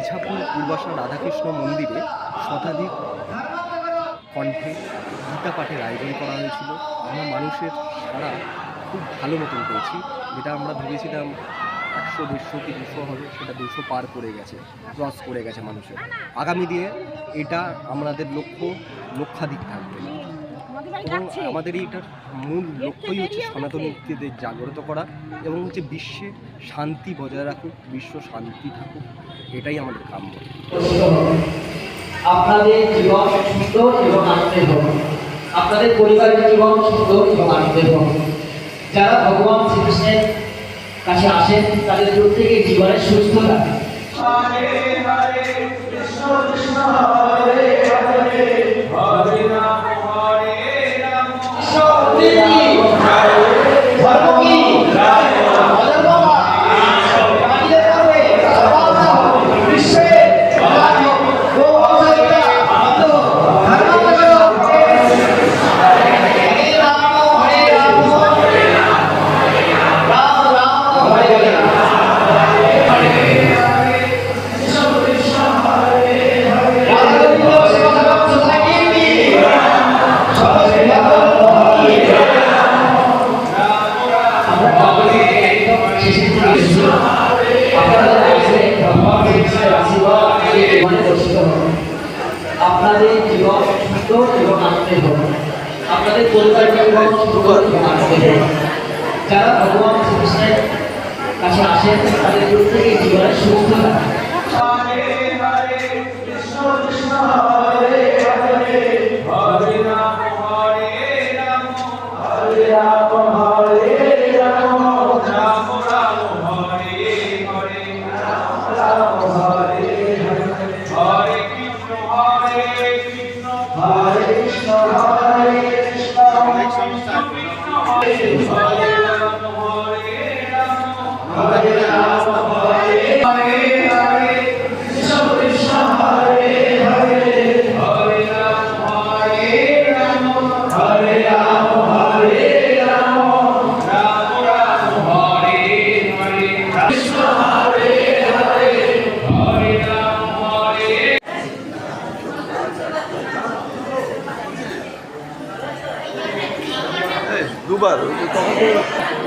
ইছাপুর পূর্বাশা রাধাকৃষ্ণ মন্দিরে শতাধিক কণ্ঠে গীতা পাঠের আয়োজন করা হয়েছিল। আমরা মানুষের সারা খুব ভালো মতন পেয়েছি। যেটা আমরা ভেবেছিলাম একশো, দেড়শো কি দুশো হবে, সেটা দুশো পার করে গেছে, ক্রস করে গেছে মানুষের। আগামী দিনে এটা আমাদের লক্ষ্য, লক্ষাধিক থাকবে। এবং আমাদের এইটার মূল লক্ষ্যই হচ্ছে সনাতন সনাতনীদের জাগ্রত করা এবং হচ্ছে বিশ্বে শান্তি বজায় রাখুক বিশ্ব শান্তি থাকুক এটাই আমাদের কাম্য। আপনাদের জীবন সুন্দর এবং আনন্দের হোক। আপনাদের পরিবারের জীবন সুন্দর এবং আনন্দের হোক। যারা ভগবান শ্রীকৃষ্ণের কাছে আসেন তাদের প্রত্যেকের জীবনে সুস্থ এবং হোক আপনাদের পরিবারকে এবং হোক যারা ভগবান শ্রীকৃষ্ণের কাছে আসেন, তাদের প্রত্যেকের জীবনে সুস্থ থাকে do barulho.